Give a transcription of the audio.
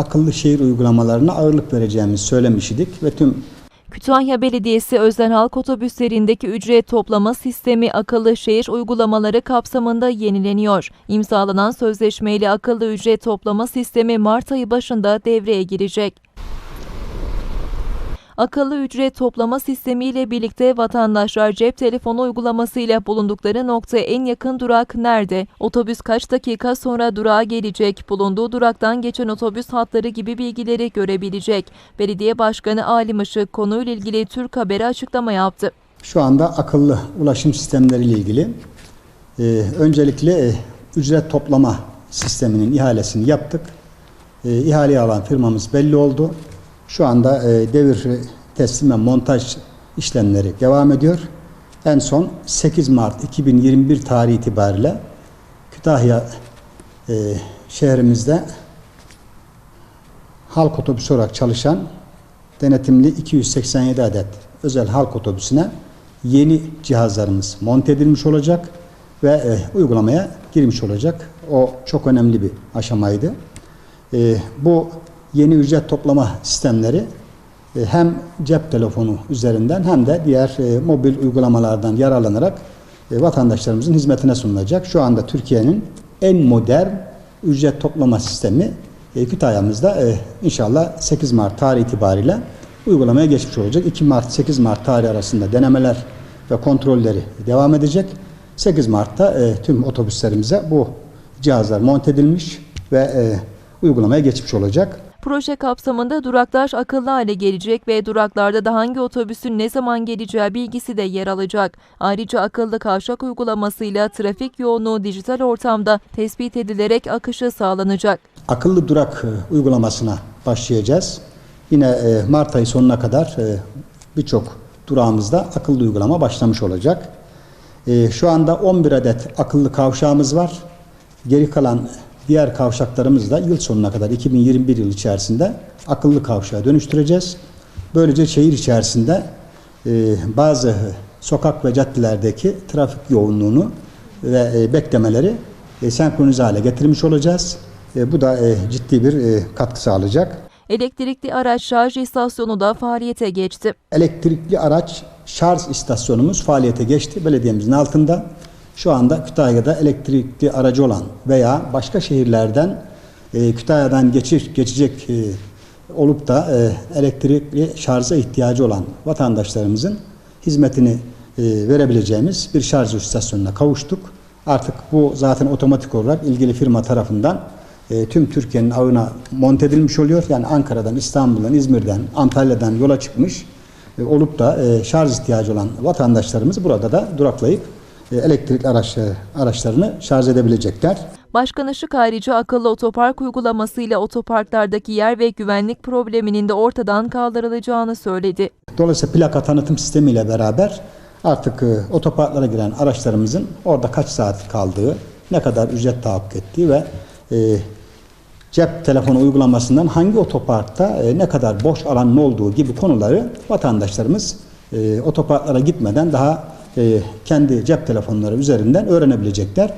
akıllı şehir uygulamalarına ağırlık vereceğimizi söylemiştik ve tüm Kütahya Belediyesi özel halk otobüslerindeki ücret toplama sistemi akıllı şehir uygulamaları kapsamında yenileniyor. İmzalanan sözleşmeyle akıllı ücret toplama sistemi Mart ayı başında devreye girecek. Akıllı ücret toplama sistemiyle birlikte vatandaşlar cep telefonu uygulamasıyla bulundukları noktaya en yakın durak nerede, otobüs kaç dakika sonra durağa gelecek, bulunduğu duraktan geçen otobüs hatları gibi bilgileri görebilecek. Belediye Başkanı Alim Işık konuyla ilgili Türk Haber'e açıklama yaptı. şu anda akıllı ulaşım sistemleriyle ilgili e, öncelikle e, ücret toplama sisteminin ihalesini yaptık. E, ihaleyi alan firmamız belli oldu. Şu anda e, devir teslim ve montaj işlemleri devam ediyor. En son 8 Mart 2021 tarihi itibariyle Kütahya e, şehrimizde halk otobüsü olarak çalışan denetimli 287 adet özel halk otobüsüne yeni cihazlarımız monte edilmiş olacak ve e, uygulamaya girmiş olacak. O çok önemli bir aşamaydı. E, bu yeni ücret toplama sistemleri hem cep telefonu üzerinden hem de diğer e, mobil uygulamalardan yararlanarak e, vatandaşlarımızın hizmetine sunulacak. Şu anda Türkiye'nin en modern ücret toplama sistemi e, Kütahya'mızda e, inşallah 8 Mart tarihi itibariyle uygulamaya geçmiş olacak. 2 Mart 8 Mart tarihi arasında denemeler ve kontrolleri devam edecek. 8 Mart'ta e, tüm otobüslerimize bu cihazlar monte edilmiş ve e, uygulamaya geçmiş olacak. Proje kapsamında duraklar akıllı hale gelecek ve duraklarda da hangi otobüsün ne zaman geleceği bilgisi de yer alacak. Ayrıca akıllı kavşak uygulamasıyla trafik yoğunluğu dijital ortamda tespit edilerek akışı sağlanacak. akıllı durak e, uygulamasına başlayacağız. Yine e, Mart ayı sonuna kadar e, birçok durağımızda akıllı uygulama başlamış olacak. Şu anda 11 adet akıllı kavşağımız var. Geri kalan diğer kavşaklarımızı da yıl sonuna kadar 2021 yıl içerisinde akıllı kavşağa dönüştüreceğiz. Böylece şehir içerisinde e, bazı sokak ve caddelerdeki trafik yoğunluğunu ve e, beklemeleri e, senkronize hale getirmiş olacağız. E, bu da e, ciddi bir e, katkı sağlayacak. Elektrikli araç şarj istasyonu da faaliyete geçti. Elektrikli araç şarj istasyonumuz faaliyete geçti belediyemizin altında. Şu anda Kütahya'da elektrikli aracı olan veya başka şehirlerden e, Kütahya'dan geçir, geçecek e, olup da e, elektrikli şarja ihtiyacı olan vatandaşlarımızın hizmetini e, verebileceğimiz bir şarj istasyonuna kavuştuk. Artık bu zaten otomatik olarak ilgili firma tarafından e, tüm Türkiye'nin ağına monte edilmiş oluyor. Yani Ankara'dan, İstanbul'dan, İzmir'den, Antalya'dan yola çıkmış e, olup da e, şarj ihtiyacı olan vatandaşlarımız burada da duraklayıp elektrikli araç, e, araçlarını şarj edebilecekler. Başkan Işık ayrıca akıllı otopark uygulamasıyla otoparklardaki yer ve güvenlik probleminin de ortadan kaldırılacağını söyledi. Dolayısıyla plaka tanıtım sistemiyle beraber artık e, otoparklara giren araçlarımızın orada kaç saat kaldığı, ne kadar ücret tahakkuk ettiği ve e, cep telefonu uygulamasından hangi otoparkta e, ne kadar boş alanın olduğu gibi konuları vatandaşlarımız e, otoparklara gitmeden daha e, kendi cep telefonları üzerinden öğrenebilecekler.